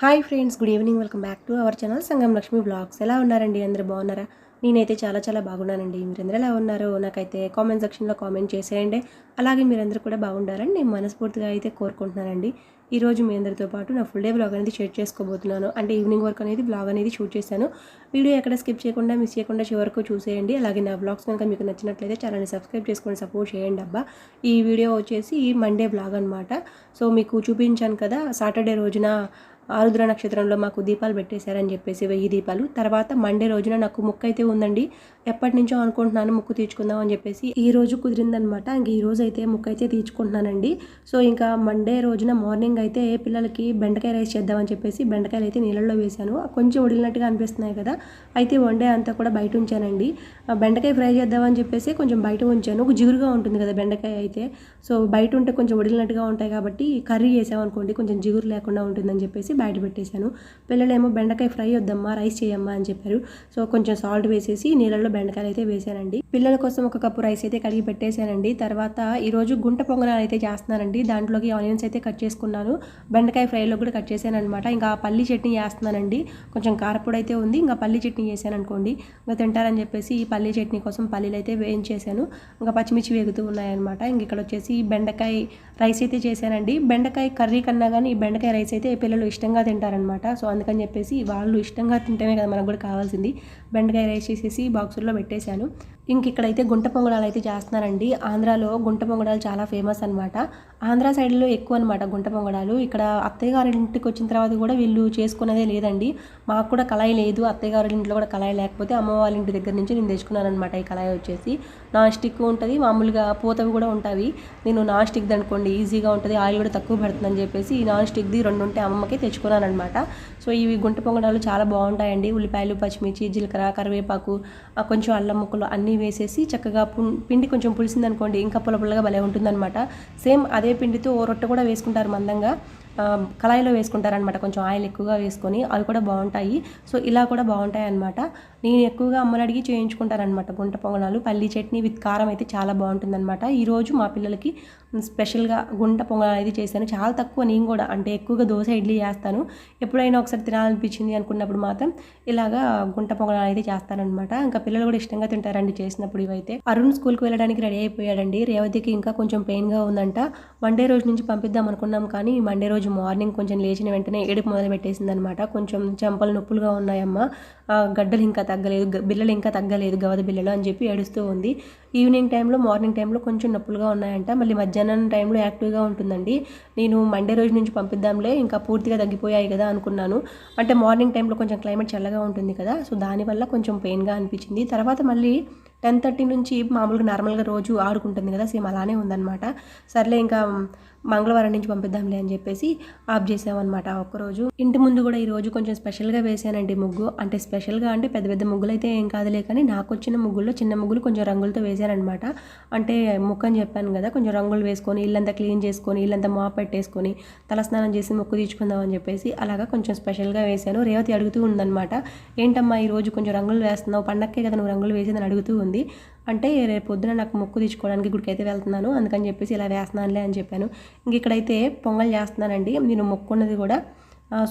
Hi friends good evening. Welcome back to our channel Sangam Lakshmi vlogs. ఎలా ఉన్నారండి? అందరూ బాగున్నారా? నేనైతే చాలా చాలా బాగున్నానండి. మీరందరూ ఎలా ఉన్నారో? నాకైతే కామెంట్ సెక్షన్లో కామెంట్ చేసేయండి. అలాగే మీరందరూ కూడా బాగుండాలని నేను మనస్ఫూర్తిగా అయితే కోరుకుంటున్నానండి. ఈ రోజు మీ అందరితో పాటు నా ఫుల్ డే బ్లాగ్ అనేది షేర్ చేసుకోబోతున్నాను. అంటే ఈవినింగ్ వర్క్ అనేది బ్లాగ్ అనేది షూట్ చేశాను. వీడియో ఎక్కడ స్కిప్ చేయకుండా మిస్ చేయకుండా చివరకు చూసేయండి. అలాగే నా బ్లాగ్స్ కనుక మీకు నచ్చినట్లయితే ఛానల్ని సబ్స్క్రైబ్ చేసుకొని సపోర్ట్ చేయండి అబ్బా. ఈ వీడియో వచ్చేసి మండే బ్లాగ్ అనమాట సో మీకు చూపించాను కదా సాటర్డే రోజున ఆరుద్ర నక్షత్రంలో మాకు దీపాలు పెట్టేశారని చెప్పేసి వెయ్యి దీపాలు. తర్వాత మండే రోజున నాకు ముక్కు అయితే ఉందండి. ఎప్పటి నుంచో అనుకుంటున్నాను ముక్కు తీర్చుకుందాం అని చెప్పేసి ఈ రోజు కుదిరిందనమాట. ఇంక ఈ రోజు అయితే ముక్కు అయితే తీర్చుకుంటున్నానండి. సో ఇంకా మండే రోజున మార్నింగ్ అయితే పిల్లలకి బెండకాయ రైస్ చేద్దామని చెప్పేసి బెండకాయలు అయితే నీళ్ళల్లో వేశాను. కొంచెం ఉడిలినట్టుగా అనిపిస్తున్నాయి కదా. అయితే వండే అంతా కూడా బయట ఉంచానండి. ఆ బెండకాయ ఫ్రై చేద్దామని చెప్పేసి కొంచెం బయట ఉంచాను. ఒక జిగురుగా ఉంటుంది కదా బెండకాయ అయితే. సో బయట ఉంటే కొంచెం ఉడిలినట్టుగా ఉంటాయి కాబట్టి కర్రీ చేసామనుకోండి కొంచెం జిగురు లేకుండా ఉంటుందని చెప్పేసి బయట పెట్టేశాను పిల్లలేమో బెండకాయ ఫ్రై వద్దమ్మా రైస్ చేయమ్మా అని చెప్పారు. సో కొంచెం సాల్ట్ వేసేసి నీళ్ళలో బెండకాయలు అయితే వేసానండి. పిల్లల కోసం ఒక కప్పు రైస్ అయితే కడిగి పెట్టేశానండి. తర్వాత ఈరోజు గుంట పొంగనాలు అయితే చేస్తున్నానండి. దాంట్లోకి ఆనియన్స్ అయితే కట్ చేసుకున్నాను. బెండకాయ ఫ్రైలో కూడా కట్ చేశాను అనమాట ఇంకా పల్లి చట్నీ చేస్తున్నానండి. కొంచెం కారపొడి అయితే ఉంది. ఇంకా పల్లి చట్నీ చేశాను అనుకోండి ఇంకా తింటారని చెప్పేసి ఈ పల్లి చట్నీ కోసం పల్లీలు అయితే వేయించేశాను. ఇంకా పచ్చిమిర్చి వేగుతూ ఉన్నాయన్నమాట. ఇంక ఇక్కడ వచ్చేసి బెండకాయ రైస్ అయితే చేశానండి. బెండకాయ కర్రీ కన్నా కానీ ఈ బెండకాయ రైస్ అయితే పిల్లలు ఇష్టం ఇష్టంగా తింటారనమాట సో అందుకని చెప్పేసి వాళ్ళు ఇష్టంగా తింటేనే కదా మనకు కూడా కావాల్సింది. బెండకాయ రైస్ చేసేసి బాక్సుల్లో పెట్టేశాను. ఇంక ఇక్కడైతే గుంట పొంగడాలు అయితే చేస్తున్నారండి. ఆంధ్రాలో గుంట పొంగడాలు చాలా ఫేమస్ అనమాట ఆంధ్ర సైడ్లో ఎక్కువ అనమాట గుంట పొంగడాలు ఇక్కడ అత్తయ్య గారి ఇంటికి వచ్చిన తర్వాత కూడా వీళ్ళు చేసుకున్నదే లేదండి. మాకు కూడా కళాయి లేదు. అత్తయ్య గారి ఇంట్లో కూడా కళాయి లేకపోతే అమ్మ వాళ్ళ ఇంటి దగ్గర నుంచి నేను తెచ్చుకున్నాను అనమాట ఈ కళాయి వచ్చేసి. నాన్ స్టిక్ ఉంటుంది మామూలుగా పూతవి కూడా ఉంటాయి. నేను నాన్ స్టిక్ అనుకోండి ఈజీగా ఉంటుంది ఆయిల్ కూడా తక్కువ పడుతుందని చెప్పేసి ఈ నాన్ స్టిక్ది రెండు ఉంటే అమ్మమ్మకి తెచ్చుకున్నాను అనమాట సో ఇవి గుంట పొంగడాలు చాలా బాగుంటాయండి. ఉల్లిపాయలు పచ్చిమిర్చి జీలకర్ర కరివేపాకు కొంచెం అల్లం ముక్కలు అన్నీ వేసేసి చక్కగా పిండి కొంచెం పులిసిందనుకోండి ఇంకా పుల్ల పుల్లగా భలే ఉంటుందన్నమాట. సేమ్ అదే పిండితో ఓ రొట్టె కూడా వేసుకుంటారు మందంగా. కళాయిలో వేసుకుంటారనమాట కొంచెం ఆయిల్ ఎక్కువగా వేసుకొని అవి కూడా బాగుంటాయి. సో ఇలా కూడా బాగుంటాయి అనమాట నేను ఎక్కువగా అమ్మని అడిగి చేయించుకుంటారనమాట గుంట పొంగనాలు పల్లి చట్నీ విత్ కారం అయితే చాలా బాగుంటుందన్నమాట. ఈరోజు మా పిల్లలకి స్పెషల్గా గుంట పొంగనాలు అనేది చేశాను. చాలా తక్కువ నేను కూడా అంటే ఎక్కువగా దోశ ఇడ్లీ చేస్తాను. ఎప్పుడైనా ఒకసారి తినాలనిపించింది అనుకున్నప్పుడు మాత్రం ఇలాగా గుంట పొంగనాలు అనేది చేస్తానమాట ఇంకా పిల్లలు కూడా ఇష్టంగా తింటారండి చేసినప్పుడు ఇవైతే. అరుణ్ స్కూల్కి వెళ్ళడానికి రెడీ అయిపోయాడండి. రేవతికి ఇంకా కొంచెం పెయిన్గా ఉందంట. మండే రోజు నుంచి పంపిద్దాం అనుకున్నాం కానీ మండే రోజు మార్నింగ్ కొంచెం లేచిన వెంటనే ఏడుపు మొదలు పెట్టేసింది అనమాట కొంచెం చెంపలు నొప్పులుగా ఉన్నాయమ్మా. గడ్డలు ఇంకా తగ్గలేదు బిల్లలు ఇంకా తగ్గలేదు గవద బిల్లలు అని చెప్పి ఏడుస్తూ ఉంది. ఈవినింగ్ టైంలో మార్నింగ్ టైంలో కొంచెం నొప్పులుగా ఉన్నాయంట. మళ్ళీ మధ్యాహ్నం టైంలో యాక్టివ్గా ఉంటుందండి. నేను మండే రోజు నుంచి పంపిద్దాంలే ఇంకా పూర్తిగా తగ్గిపోయాయి కదా అనుకున్నాను. అంటే మార్నింగ్ టైంలో కొంచెం క్లైమేట్ చల్లగా ఉంటుంది కదా సో దానివల్ల కొంచెం పెయిన్గా అనిపించింది. తర్వాత మళ్ళీ టెన్ థర్టీ నుంచి మామూలుగా నార్మల్గా రోజు ఆడుకుంటుంది కదా సేమ్ అలానే ఉందన్నమాట. సర్లే ఇంకా మంగళవారం నుంచి పంపిద్దాంలే అని చెప్పేసి ఆఫ్ చేసామన్నమాట ఒక్కరోజు. ఇంటి ముందు కూడా ఈ రోజు కొంచెం స్పెషల్గా వేసానండి ముగ్గు. అంటే స్పెషల్గా అంటే పెద్ద పెద్ద ముగ్గులు అయితే ఏం కాదులే కానీ నాకు వచ్చిన ముగ్గుల్లో చిన్న ముగ్గులు కొంచెం రంగులతో వేసానమాట అంటే ముఖం అని చెప్పాను కదా కొంచెం రంగులు వేసుకొని ఇల్లంతా క్లీన్ చేసుకొని ఇల్లంతా మాప్ పెట్టేసుకొని తలస్నానం చేసి ముక్కు తీర్చుకుందాం అని చెప్పేసి అలాగా కొంచెం స్పెషల్గా వేశాను రేవతి అడుగుతూ ఉందన్నమాట ఏంటమ్మా ఈ రోజు కొంచెం రంగులు వేస్తున్నావు? పండక్కే కదా నువ్వు రంగులు వేసేదని అడుగుతూ ఉంది ఉంది. అంటే రేపు పొద్దున నాకు మొక్కు తీసుకోవడానికి గుడికి అయితే వెళ్తున్నాను. అందుకని చెప్పేసి ఇలా వేస్తున్నానులే అని చెప్పాను. ఇంక ఇక్కడైతే పొంగల్ చేస్తున్నానండి. నేను మొక్కున్నది కూడా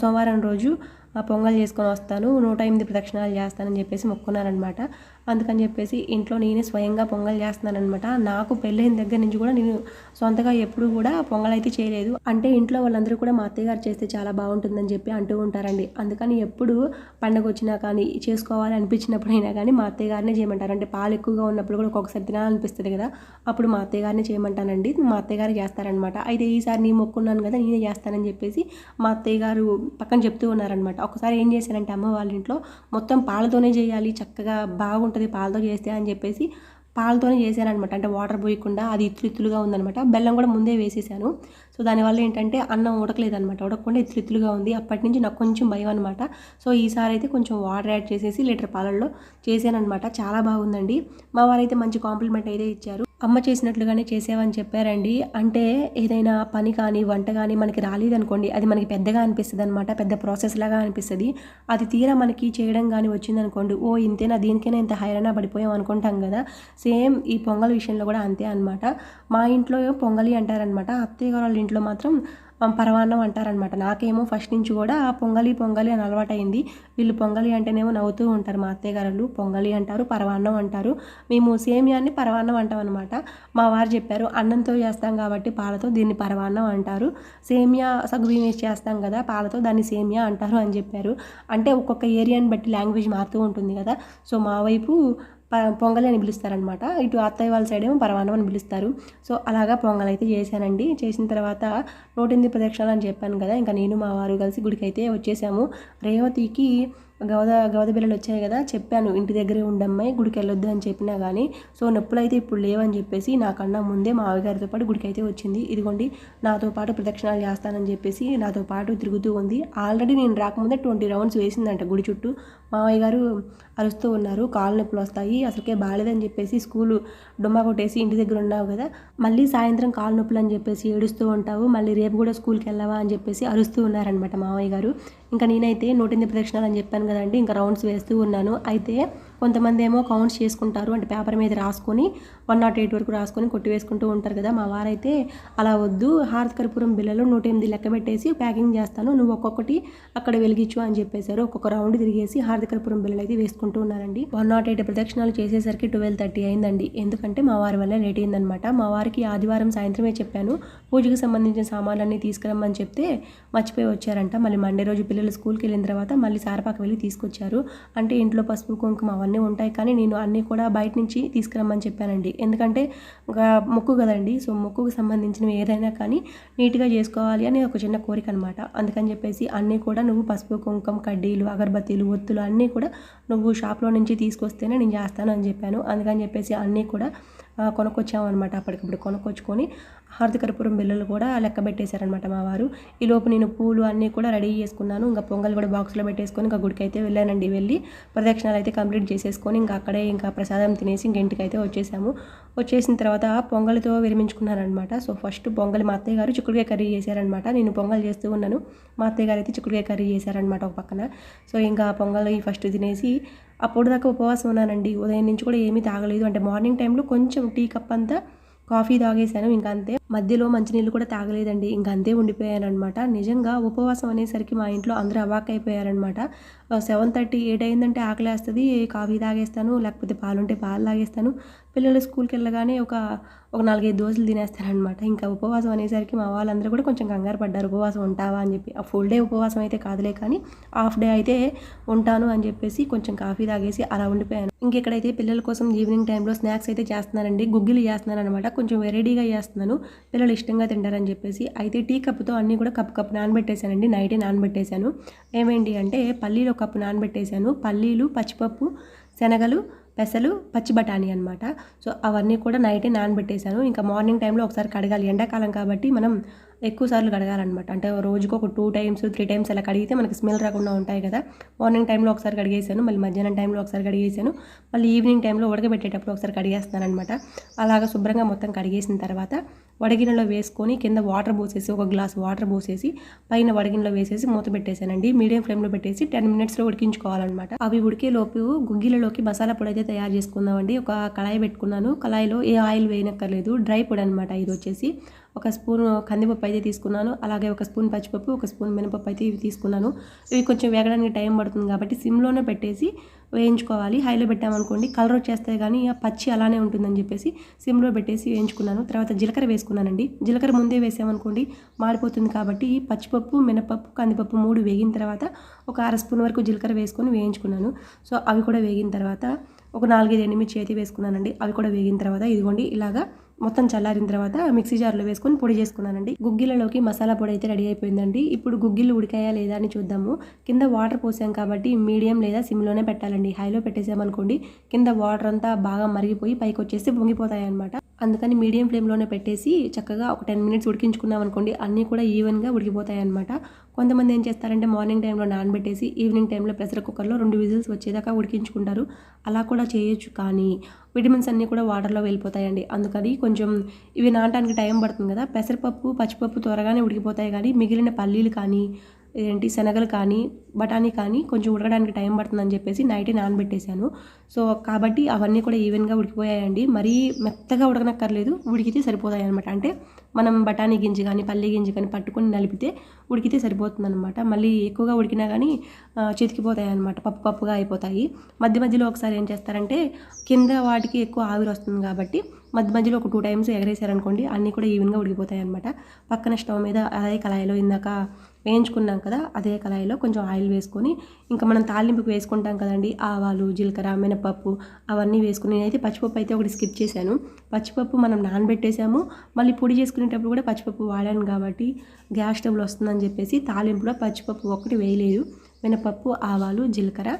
సోమవారం రోజు ఆ పొంగల్ చేసుకొని వస్తాను. నూట ఎనిమిది ప్రదక్షిణాలు చేస్తానని చెప్పేసి మొక్కున్నారనమాట అందుకని చెప్పేసి ఇంట్లో నేనే స్వయంగా పొంగల్ చేస్తున్నానమాట నాకు పెళ్ళైన దగ్గర నుంచి కూడా నేను సొంతగా ఎప్పుడు కూడా పొంగల్ అయితే చేయలేదు. అంటే ఇంట్లో వాళ్ళందరూ కూడా మా అత్తయ్య గారు చేస్తే చాలా బాగుంటుందని చెప్పి అంటూ ఉంటారండి. అందుకని ఎప్పుడు పండగ వచ్చినా కానీ చేసుకోవాలి అనిపించినప్పుడైనా కానీ మా అత్తయ్య గారినే చేయమంటారు. అంటే పాలు ఎక్కువగా ఉన్నప్పుడు కూడా ఒక్కొక్కసారి తినాలనిపిస్తుంది కదా అప్పుడు మా అత్తయ్య గారినే చేయమంటానండి. మా అత్తయ్య గారు చేస్తారనమాట అయితే ఈసారి నేను మొక్కున్నాను కదా నేనే చేస్తానని చెప్పేసి మా అత్తయ్య గారు పక్కన చెప్తూ ఉన్నారనమాట ఒకసారి ఏం చేశారంటే అమ్మ వాళ్ళ ఇంట్లో మొత్తం పాలతోనే చేయాలి చక్కగా బాగుంటుంది పాలతో చేస్తే అని చెప్పేసి పాలతోనే చేశానమాట అంటే వాటర్ పోయకుండా అది ఇత్తులు ఇత్తులుగా ఉందనమాట బెల్లం కూడా ముందే వేసేసాను. సో దానివల్ల ఏంటంటే అన్నం ఉడకలేదనమాట ఉడకకుండా ఇత్తులు ఇత్తులుగా ఉంది. అప్పటి నుంచి నాకు కొంచెం భయం అనమాట సో ఈసారి అయితే కొంచెం వాటర్ యాడ్ చేసేసి లీటర్ పాలల్లో చేశానమాట చాలా బాగుందండి. మా వారైతే మంచి కాంప్లిమెంట్ అయితే ఇచ్చారు. అమ్మ చేసినట్లుగానే చేసేవని చెప్పారండి. అంటే ఏదైనా పని కానీ వంట కానీ మనకి రాలేదనుకోండి అది మనకి పెద్దగా అనిపిస్తుంది అనమాట పెద్ద ప్రాసెస్ లాగా అనిపిస్తుంది. అది తీరా మనకి చేయడం కానీ వచ్చిందనుకోండి ఓ ఇంతేనా దీనికైనా ఇంత హైరాణ పడిపోయాం అనుకుంటాం కదా. సేమ్ ఈ పొంగల్ విషయంలో కూడా అంతే అనమాట మా ఇంట్లో పొంగలి అంటారనమాట అత్తయ్య గారు వాళ్ళ ఇంట్లో మాత్రం పరవాన్నం అంటారనమాట. నాకేమో ఫస్ట్ నుంచి కూడా పొంగలి పొంగలి అని అలవాటైంది. వీళ్ళు పొంగలి అంటేనేమో నవ్వుతూ ఉంటారు మా అత్తయ్య గారు. పొంగలి అంటారు పరవాన్నం అంటారు. మేము సేమియాన్ని పరవాన్నం అంటాం అనమాట మా వారు చెప్పారు అన్నంతో చేస్తాం కాబట్టి పాలతో దీన్ని పరవాన్నం అంటారు. సేమియా సగ్గుబియ్యం వేసి చేస్తాం కదా పాలతో దాన్ని సేమియా అంటారు అని చెప్పారు. అంటే ఒక్కొక్క ఏరియాని బట్టి లాంగ్వేజ్ మారుతూ ఉంటుంది కదా. సో మా వైపు పొంగలి అని పిలుస్తారనమాట ఇటు అత్తయ్య వాళ్ళ సైడ్ ఏమో పరమాన్నం అని పిలుస్తారు. సో అలాగా పొంగల్ అయితే చేశానండి. చేసిన తర్వాత నూటెనిమిది ప్రదక్షిణాలు అని చెప్పాను కదా ఇంకా నేను మా వారు కలిసి గుడికి అయితే వచ్చేసాము. రేవతికి గవద గవద బిల్లలు వచ్చాయి కదా చెప్పాను ఇంటి దగ్గరే ఉండమ్మాయి గుడికి వెళ్ళొద్దు అని చెప్పినా కానీ సో నొప్పులు అయితే ఇప్పుడు లేవని చెప్పేసి నాకన్నా ముందే మా ఆవిగారితో పాటు గుడికి అయితే వచ్చింది. ఇదిగోండి నాతో పాటు ప్రదక్షిణాలు చేస్తానని చెప్పేసి నాతో పాటు తిరుగుతూ ఉంది. ఆల్రెడీ నేను రాకముందే ట్వంటీ రౌండ్స్ వేసిందంట గుడి చుట్టూ. మావయ్య గారు అరుస్తూ ఉన్నారు కాళ్ళు నొప్పులు వస్తాయి అసలుకే బాగాలేదని చెప్పేసి స్కూలు డొమ్మ కొట్టేసి ఇంటి దగ్గర ఉన్నావు కదా మళ్ళీ సాయంత్రం కాళ్ళు నొప్పులు అని చెప్పేసి ఏడుస్తూ ఉంటావు మళ్ళీ రేపు కూడా స్కూల్కి వెళ్ళవా అని చెప్పేసి అరుస్తూ ఉన్నారనమాట మావయ్య గారు. ఇంకా నేనైతే నూటెనిమిది ప్రదక్షిణాలు అని చెప్పాను కదండి ఇంకా రౌండ్స్ వేస్తూ ఉన్నాను. అయితే కొంతమంది ఏమో కౌంట్స్ చేసుకుంటారు అంటే పేపర్ మీద రాసుకొని వన్ నాట్ ఎయిట్ వరకు రాసుకొని కొట్టి వేసుకుంటూ ఉంటారు కదా మా వారైతే అలా వద్దు హారతికర్పూరం బిల్లలు నూట ఎనిమిది లెక్క పెట్టేసి ప్యాకింగ్ చేస్తాను నువ్వు ఒక్కొక్కటి అక్కడ వెలిగించు అని చెప్పేశారు. ఒక్కొక్క రౌండ్ తిరిగేసి హారతికర్పూరం బిళ్ళలు అయితే వేసుకుంటూ ఉన్నారండి. వన్ నాట్ ఎయిట్ ప్రదక్షిణాలు చేసేసరికి ట్వెల్వ్ థర్టీ అయిందండి. ఎందుకంటే మా వారి వల్ల లేట్ అయిందనమాట మా వారికి ఆదివారం సాయంత్రమే చెప్పాను పూజకి సంబంధించిన సామాన్లన్నీ తీసుకురమ్మని చెప్తే మర్చిపోయి వచ్చారంట. మళ్ళీ మండే రోజు పిల్లలు స్కూల్కి వెళ్ళిన తర్వాత మళ్ళీ సారపాక వెళ్ళి తీసుకొచ్చారు. అంటే ఇంట్లో పసుపు కుంకుమ అవన్నీ ఉంటాయి కానీ నేను అన్నీ కూడా బయట నుంచి తీసుకురమ్మని చెప్పానండి. ఎందుకంటే మొక్కు కదండి. సో మొక్కుకు సంబంధించినవి ఏదైనా కానీ నీట్గా చేసుకోవాలి అని ఒక చిన్న కోరిక అనమాట అందుకని చెప్పేసి అన్నీ కూడా నువ్వు పసుపు కుంకం కడ్డీలు అగరబత్తీలు ఒత్తులు అన్నీ కూడా నువ్వు షాప్లో నుంచి తీసుకొస్తేనే నేను చేస్తాను అని చెప్పాను. అందుకని చెప్పేసి అన్నీ కూడా కొనుక్కొచ్చామన్నమాట. అప్పటికప్పుడు కొనుక్కొచ్చుకొని హారతి బిల్లులు కూడా లెక్క పెట్టేశారనమాట మా వారు. ఈ లోపు నేను పూలు అన్నీ కూడా రెడీ చేసుకున్నాను. ఇంకా పొంగల్ కూడా బాక్స్లో పెట్టేసుకొని ఇంకా గుడికి అయితే వెళ్ళానండి వెళ్ళి. ప్రదక్షిణాలు అయితే కంప్లీట్ చేసేసుకొని ఇంకా అక్కడే ఇంకా ప్రసాదం తినేసి ఇంక ఇంటికి అయితే వచ్చేసాము. వచ్చేసిన తర్వాత పొంగల్తో విరమించుకున్నారనమాట సో ఫస్ట్ పొంగల్ మా అత్తయ్య గారు చిక్కుడుకాయ కర్రీ చేశారనమాట నేను పొంగల్ చేస్తూ ఉన్నాను. మా అత్తయ్య గారు అయితే చిక్కుడుకాయ కర్రీ చేశారనమాట ఒక పక్కన. సో ఇంకా పొంగల్ ఈ ఫస్ట్ తినేసి అప్పుడు దాకా ఉపవాసం ఉన్నానండి. ఉదయం నుంచి కూడా ఏమీ తాగలేదు. అంటే మార్నింగ్ టైంలో కొంచెం టీ కప్ అంతా కాఫీ తాగేశాను. ఇంకా అంతే. మధ్యలో మంచినీళ్ళు కూడా తాగలేదండి. ఇంకా అంతే ఉండిపోయాను అనమాట నిజంగా ఉపవాసం అనేసరికి మా ఇంట్లో అందరూ అవాక్ అయిపోయారనమాట సెవెన్ థర్టీ ఎయిట్ అయిందంటే ఆకలేస్తుంది. కాఫీ తాగేస్తాను. లేకపోతే పాలుంటే పాలు తాగేస్తాను. పిల్లలు స్కూల్కి వెళ్ళగానే ఒక ఒక నాలుగైదు దోశలు తినేస్తారనమాట ఇంకా ఉపవాసం అనేసరికి మా వాళ్ళందరూ కూడా కొంచెం కంగారు పడ్డారు. ఉపవాసం ఉంటావా? అని చెప్పి. ఆ ఫుల్ డే ఉపవాసం అయితే కాదులే కానీ హాఫ్ డే అయితే ఉంటాను అని చెప్పేసి కొంచెం కాఫీ తాగేసి అలా ఉండిపోయాను. ఇంకెక్కడైతే పిల్లల కోసం ఈవినింగ్ టైంలో స్నాక్స్ అయితే చేస్తున్నానండి గుగ్గిలు చేస్తున్నాను అనమాట కొంచెం వెరైటీగా చేస్తున్నాను. పిల్లలు ఇష్టంగా తింటారని చెప్పేసి. అయితే టీ కప్తో అన్నీ కూడా కప్పు కప్పు నానబెట్టేశానండి. నైటే నానబెట్టేశాను. ఏమేంటి అంటే పల్లీలు కప్పు నానబెట్టేశాను. పల్లీలు పచ్చిపప్పు శనగలు పెసలు పచ్చి బఠానీ అనమాట సో అవన్నీ కూడా నైటే నానబెట్టేశాను. ఇంకా మార్నింగ్ టైంలో ఒకసారి కడగాలి. ఎండాకాలం కాబట్టి మనం ఎక్కువ సార్లు కడగాలన్నమాట. అంటే రోజుకు ఒక టూ టైమ్స్ త్రీ టైమ్స్ అలా కడిగితే మనకి స్మెల్ రాకుండా ఉంటాయి కదా. మార్నింగ్ టైంలో ఒకసారి కడిగేసాను మళ్ళీ మధ్యాహ్నం టైంలో ఒకసారి కడిగేసాను మళ్ళీ ఈవినింగ్ టైంలో ఉడకబెట్టేటప్పుడు ఒకసారి కడిగేస్తాను అనమాట అలాగా శుభ్రంగా మొత్తం కడిగేసిన తర్వాత వడగిన్నెలో వేసుకొని కింద వాటర్ పోసేసి ఒక గ్లాస్ వాటర్ పోసేసి పైన వడగిన్నెలో వేసేసి మూత పెట్టేశానండి. మీడియం ఫ్లేమ్లో పెట్టేసి టెన్ మినిట్స్లో ఉడికించుకోవాలన్నమాట. అవి ఉడికే లోపు గుగ్గిలలోకి మసాలా పొడి అయితే తయారు చేసుకుందామండి. ఒక కళాయి పెట్టుకున్నాను. కళాయిలో ఏ ఆయిల్ వేయనక్కర్లేదు. డ్రై పొడి అనమాట ఇది వచ్చేసి. ఒక స్పూన్ కందిపప్పు అయితే తీసుకున్నాను. అలాగే ఒక స్పూన్ పచ్చిపప్పు ఒక స్పూన్ మినపప్పు అయితే ఇవి తీసుకున్నాను. ఇవి కొంచెం వేగడానికి టైం పడుతుంది కాబట్టి సిమ్లోనే పెట్టేసి వేయించుకోవాలి. హైలో పెట్టామనుకోండి కలర్ వచ్చేస్తే కానీ ఆ పచ్చి అలానే ఉంటుందని చెప్పేసి సిమ్లో పెట్టేసి వేయించుకున్నాను. తర్వాత జీలకర్ర వేసుకున్నానండి. జీలకర్ర ముందే వేసామనుకోండి మాడిపోతుంది కాబట్టి పచ్చిపప్పు మినపప్పు కందిపప్పు మూడు వేగిన తర్వాత ఒక అర స్పూన్ వరకు జీలకర్ర వేసుకొని వేయించుకున్నాను. సో అవి కూడా వేగిన తర్వాత ఒక నాలుగైదు ఎండుమిర్చి అయితే వేసుకున్నానండి. అవి కూడా వేగిన తర్వాత ఇదిగోండి ఇలాగా మొత్తం చల్లారిన తర్వాత మిక్సీ జార్లో వేసుకొని పొడి చేసుకున్నానండి. గుగ్గిలలోకి మసాలా పొడి అయితే రెడీ అయిపోయిందండి. ఇప్పుడు గుగ్గిలు ఉడికాయా లేదా అని చూద్దాము. కింద వాటర్ పోసాం కాబట్టి మీడియం లేదా సిమ్లోనే పెట్టాలండి. హైలో పెట్టేసామనుకోండి కింద వాటర్ అంతా బాగా మరిగిపోయి పైకి వచ్చేసి పొంగిపోతాయి అనమాట అందుకని మీడియం ఫ్లేమ్లోనే పెట్టేసి చక్కగా ఒక టెన్ మినిట్స్ ఉడికించుకున్నాం అనుకోండి అన్నీ కూడా ఈవెన్గా ఉడికిపోతాయి అనమాట కొంతమంది ఏం చేస్తారంటే మార్నింగ్ టైంలో నానబెట్టేసి ఈవినింగ్ టైంలో ప్రెషర్ కుక్కర్లో రెండు విజిల్స్ వచ్చేదాకా ఉడికించుకుంటారు. అలా కూడా చేయొచ్చు కానీ విటమిన్స్ అన్నీ కూడా వాటర్లో వెళ్ళిపోతాయండి. అందుకని కొంచెం ఇవి నాటడానికి టైం పడుతుంది కదా పెసరపప్పు పచ్చిపప్పు త్వరగానే ఉడికిపోతాయి కానీ మిగిలిన పల్లీలు కానీ ఏంటి? శనగలు కానీ బఠానీ కానీ కొంచెం ఉడకడానికి టైం పడుతుందని చెప్పేసి నైటే నానబెట్టేశాను. సో కాబట్టి అవన్నీ కూడా ఈవెన్గా ఉడికిపోయాయండి. మరీ మెత్తగా ఉడకనక్కర్లేదు. ఉడికితే సరిపోతాయి అనమాట అంటే మనం బఠానీ గింజ కానీ పల్లి గింజ కానీ పట్టుకొని నలిపితే ఉడికితే సరిపోతుంది అనమాట మళ్ళీ ఎక్కువగా ఉడికినా కానీ చితికిపోతాయి అనమాట పప్పు పప్పుగా అయిపోతాయి. మధ్య మధ్యలో ఒకసారి ఏం చేస్తారంటే కింద వాటికి ఎక్కువ ఆవిరి వస్తుంది కాబట్టి మధ్య మధ్యలో ఒక టూ టైమ్స్ ఎగరేసారనుకోండి అన్నీ కూడా ఈవెన్గా ఉడికిపోతాయి అనమాట పక్కన స్టవ్ మీద అదే కళాయిలో ఇందాక వేయించుకున్నాం కదా అదే కళాయిలో కొంచెం ఆయిల్ వేసుకొని ఇంకా మనం తాలింపుకి వేసుకుంటాం కదండి ఆవాలు జీలకర్ర మినపప్పు అవన్నీ వేసుకుని నేనైతే పచ్చిపప్పు అయితే ఒకటి స్కిప్ చేశాను. పచ్చిపప్పు మనం నానబెట్టేసాము మళ్ళీ పొడి చేసుకుని చేసుకునేటప్పుడు కూడా పచ్చిపప్పు వాడాను కాబట్టి గ్యాస్ స్టవ్లో వస్తుందని చెప్పేసి తాలింపులో పచ్చిపప్పు ఒకటి వేయలేదు. మినపప్పు ఆవాలు జీలకర్ర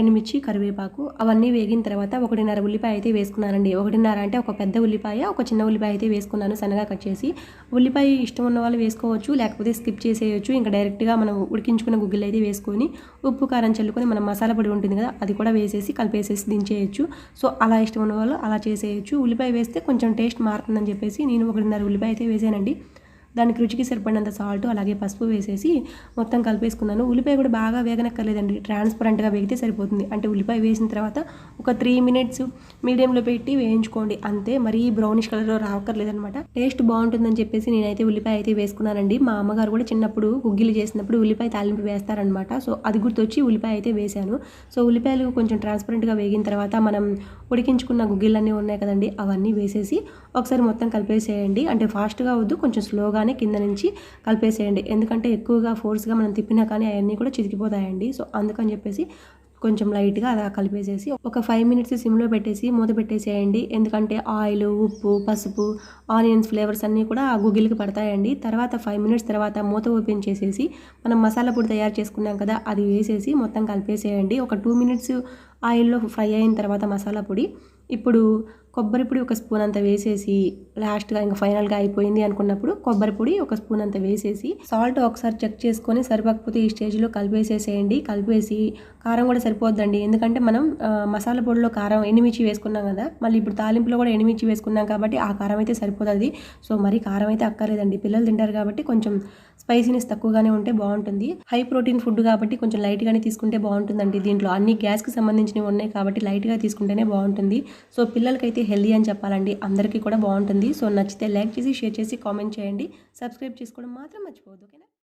ఎండుమిర్చి కరివేపాకు అవన్నీ వేగిన తర్వాత ఒకటిన్నర ఉల్లిపాయ అయితే వేసుకున్నానండి. ఒకటిన్నర అంటే ఒక పెద్ద ఉల్లిపాయ ఒక చిన్న ఉల్లిపాయ అయితే వేసుకున్నాను సన్నగా కట్ చేసి. ఉల్లిపాయ ఇష్టం ఉన్న వాళ్ళు వేసుకోవచ్చు లేకపోతే స్కిప్ చేసేయచ్చు. ఇంకా డైరెక్ట్గా మనం ఉడికించుకున్న గుగ్గిలు అయితే వేసుకొని ఉప్పు కారం చల్లుకొని మనం మసాలా పొడి ఉంటుంది కదా అది కూడా వేసేసి కలిపేసేసి దించేయచ్చు. సో అలా ఇష్టం ఉన్న వాళ్ళు అలా చేసేయచ్చు. ఉల్లిపాయ వేస్తే కొంచెం టేస్ట్ మారుతుందని చెప్పేసి నేను ఒకటిన్నర ఉల్లిపాయ అయితే వేసానండి. దానికి రుచికి సరిపడినంత సాల్ట్ అలాగే పసుపు వేసేసి మొత్తం కలిపేసుకున్నాను. ఉల్లిపాయ కూడా బాగా వేగనక్కర్లేదండి. ట్రాన్స్పరెంట్గా వేగితే సరిపోతుంది. అంటే ఉల్లిపాయ వేసిన తర్వాత ఒక త్రీ మినిట్స్ మీడియంలో పెట్టి వేయించుకోండి. అంతే మరీ బ్రౌనిష్ కలర్లో రావక్కర్లేదనమాట టేస్ట్ బాగుంటుందని చెప్పేసి నేనైతే ఉల్లిపాయ అయితే వేసుకున్నానండి. మా అమ్మగారు కూడా చిన్నప్పుడు గుగ్గిలు చేసినప్పుడు ఉల్లిపాయ తాలింపు వేస్తారనమాట సో అది గుర్తొచ్చి ఉల్లిపాయ అయితే వేశాను. సో ఉల్లిపాయలు కొంచెం ట్రాన్స్పరెంట్గా వేగిన తర్వాత మనం ఉడికించుకున్న గుగ్గిళ్ళన్నీ ఉన్నాయి కదండి అవన్నీ వేసేసి ఒకసారి మొత్తం కలిపేసేయండి. అంటే ఫాస్ట్గా వద్దు కొంచెం స్లోగా స్లోగానే కింద నుంచి కలిపేసేయండి. ఎందుకంటే ఎక్కువగా ఫోర్స్గా మనం తిప్పినా కానీ అవన్నీ కూడా చితికిపోతాయండి. సో అందుకని చెప్పేసి కొంచెం లైట్గా అలా కలిపేసేసి ఒక ఫైవ్ మినిట్స్ సిమ్లో పెట్టేసి మూత పెట్టేసేయండి. ఎందుకంటే ఆయిల్ ఉప్పు పసుపు ఆనియన్స్ ఫ్లేవర్స్ అన్నీ కూడా ఆ గుగ్గిలకి పడతాయండి. తర్వాత ఫైవ్ మినిట్స్ తర్వాత మూత ఓపెన్ చేసేసి మనం మసాలా పొడి తయారు చేసుకున్నాం కదా అది వేసేసి మొత్తం కలిపేసేయండి. ఒక టూ మినిట్స్ ఆయిల్లో ఫ్రై అయిన తర్వాత మసాలా పొడి. ఇప్పుడు కొబ్బరి పొడి ఒక స్పూన్ అంత వేసేసి లాస్ట్గా ఇంకా ఫైనల్గా అయిపోయింది అనుకున్నప్పుడు కొబ్బరి పొడి ఒక స్పూన్ అంత వేసేసి సాల్ట్ ఒకసారి చెక్ చేసుకొని సరిపోకపోతే ఈ స్టేజ్లో కలిపేసేసేయండి. కలిపేసి కారం కూడా సరిపోద్దండి. ఎందుకంటే మనం మసాలా పొడిలో కారం ఎండుమిర్చి వేసుకున్నాం కదా మళ్ళీ ఇప్పుడు తాలింపులో కూడా ఎండుమిర్చి వేసుకున్నాం కాబట్టి ఆ కారం అయితే సరిపోతుంది. సో మరి కారం అయితే అక్కర్లేదండి. పిల్లలు తింటారు కాబట్టి కొంచెం స్పైసీనెస్ తక్కువగానే ఉంటే బాగుంటుంది. హై ప్రోటీన్ ఫుడ్ కాబట్టి కొంచెం లైట్గానే తీసుకుంటే బాగుంటుందండి. దీంట్లో అన్ని గ్యాస్కి సంబంధించినవి ఉన్నాయి కాబట్టి లైట్గా తీసుకుంటేనే బాగుంటుంది. సో పిల్లలకైతే హెల్దీ అని చెప్పాలండి. అందరికీ కూడా బాగుంటుంది. సో నచ్చితే లైక్ చేసి షేర్ చేసి కామెంట్ చేయండి. సబ్స్క్రైబ్ చేసుకోవడం మాత్రం మర్చిపోవద్దు. ఓకేనా?